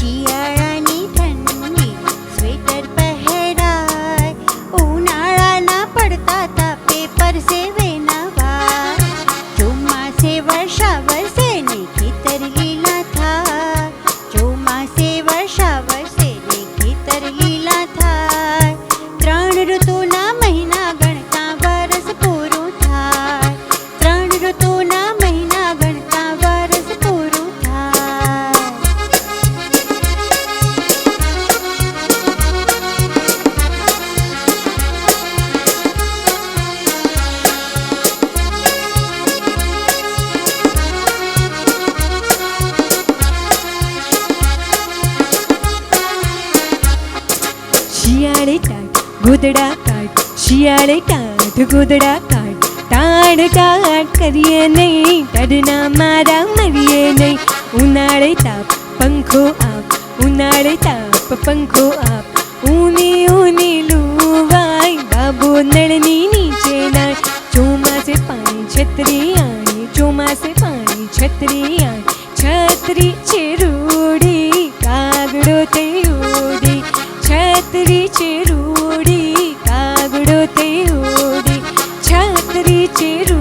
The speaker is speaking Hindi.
she शियाले टाट गुदड़ा काट शियाले टाट गुदड़ा काट टाण टाट करिए नहीं डरना मारा मरिए नहीं उनाड़े ताप पंखो आप उनाड़े ताप पंखो आप ऊनी ऊनी लुवाई बाबू नड़नी नीचे ना चूमा से पानी छतरी आई चूमा से पानी छतरी आई छतरी चिरूड़ी कागड़ो छात्रीचे रूढी कागडो ते ओढी छात्रीचे रूढी